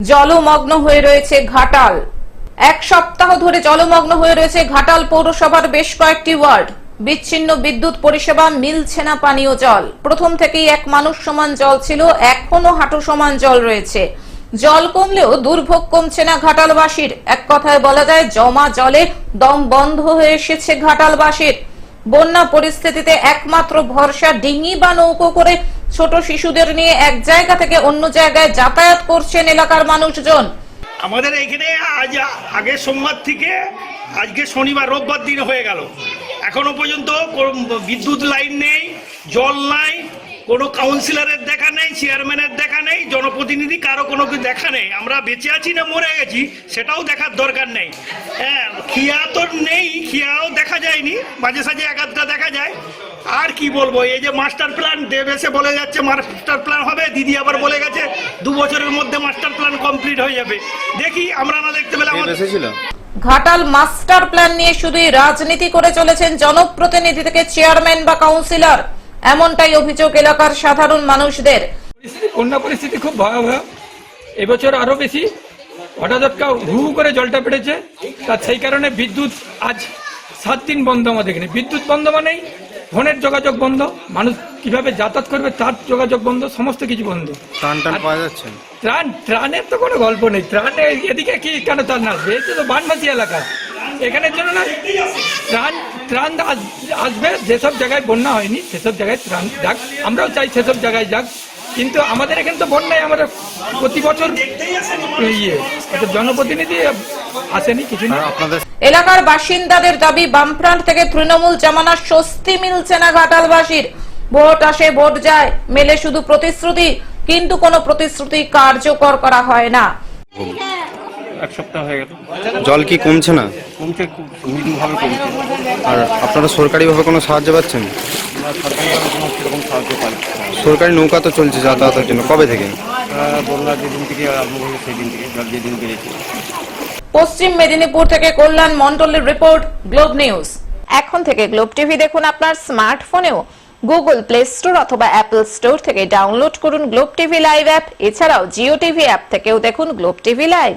জলমগ্ন হয়ে রয়েছে ঘাটাল। এক সপ্তাহ ধরে জলমগ্ন হয়ে রয়েছে ঘাটাল পৌরসভার বেশ কয়েকটি ওয়ার্ড। বিচ্ছিন্ন বিদ্যুৎ পরিষেবা, মিলছে না পানীয় জল। প্রথম থেকেই এক মানুষ সমান জল ছিল এখনও হাঁটু সমান জল রয়েছে। জল কমলেও দুর্ভোগ কমছে না ঘাটালবাসীর। এক কথায় বলা যায়, জমা জলে দম বন্ধ হয়ে এসেছে ঘাটালবাসীর। বন্যা পরিস্থিতিতে একমাত্র ভরসা ডিঙি বা নৌকো করে ছোট শিশুদের নিয়ে এক জায়গা থেকে অন্য জায়গায় যাতায়াত করছেন এলাকার মানুষজন। আমাদের এখানে আজ আগে সোমবার থেকে আজকে শনিবার, রোববার দিন হয়ে গেল। এখনও পর্যন্ত বিদ্যুৎ লাইন নেই, জল নাই কোনো কাউন্সিলরের দেখা নেই চেয়ারম্যানের দেখা নেই জনপ্রতিনিধি কারও কোনো কিছু দেখা নেই। আমরা বেঁচে আছি না মরে গেছি সেটাও দেখার দরকার নেই। হ্যাঁ খিয়া তো নেই খিয়াও দেখা যায়নি মাঝে সাঝে একাধটা দেখা যায়। আর কি বলব এই যে মাস্টার প্ল্যান দেব এসে বলে যাচ্ছে মাস্টার প্ল্যান হবে? দিদি আবার বলে গেছে দু বছরের মধ্যে মাস্টার প্ল্যান কমপ্লিট হয়ে যাবে। দেখি আমরা না দেখতে পেলে আমাদের ঘাটাল মাস্টার প্ল্যান নিয়ে শুধুই রাজনীতি করে চলেছেন জনপ্রতিনিধি থেকে চেয়ারম্যান বা কাউন্সিলর এমনটাই অভিযোগ এলাকার সাধারণ মানুষদের। বন্যা পরিস্থিতি খুব ভয়াবহ। এবছর আরও বেশি। হঠাৎ হু হু করে জলটা বেড়েছে। তার সেই কারণে বিদ্যুৎ আজ সাত দিন বন্ধ আমাদের এখানে বিদ্যুৎ বন্ধ মানেই ফোনের যোগাযোগ বন্ধ। মানুষ কীভাবে যাতায়াত করবে তার যোগাযোগ বন্ধ। সমস্ত কিছু বন্ধ। টান টান পাওয়া যাচ্ছে? ত্রাণ ত্রাণের তো কোনো গল্প নেই। ত্রাণে এদিকে কি কেন ত্রাণ আসবে? এটা তো বানবাসী এলাকা। এখানের জন্য না ত্রাণ ত্রাণ আসবে যেসব জায়গায় বন্যা হয়নি সেসব জায়গায় ত্রাণ যাক। আমরাও চাই সেসব জায়গায় যাক। কিন্তু আমাদের এখানে তো বন্যায় আমরা প্রতি বছর ইয়ে জনপ্রতিনিধি আসেনি কিছু না আপনাদের এলাকার বাসিন্দাদের দাবি বামফ্রন্ট থেকে তৃণমূল জামানার স্বস্তি মিলছে না ঘাটালবাসীর। ভোট আসে ভোট যায় মেলে শুধু প্রতিশ্রুতি কিন্তু কোনো প্রতিশ্রুতি কার্যকর করা হয় না। এক সপ্তাহ হয়ে গেল। জল কি কমছে না? কমছে খুব মৃদুভাবে কমছে। আর আপনারা সরকারিভাবে কোনো সাহায্য পাচ্ছেন? আমরা সরকারিভাবে কোনো সেরকম সাহায্য পাই সরকারি নৌকা তো চলছে যাতায়াতের জন্য কবে থেকে? বন্যা যেদিন থেকে আরম্ভ সেই দিন থেকে জল যেদিন বেড়েছে। পশ্চিম মেদিনীপুর থেকে কল্যাণ মন্ডলের রিপোর্ট গ্লোব নিউজ। এখন থেকে গ্লোব টিভি দেখুন আপনার স্মার্টফোনেও। গুগল প্লে স্টোর অথবা অ্যাপল স্টোর থেকে ডাউনলোড করুন গ্লোব টিভি লাইভ অ্যাপ। এছাড়াও জিও টিভি অ্যাপ থেকেও দেখুন গ্লোব টিভি লাইভ।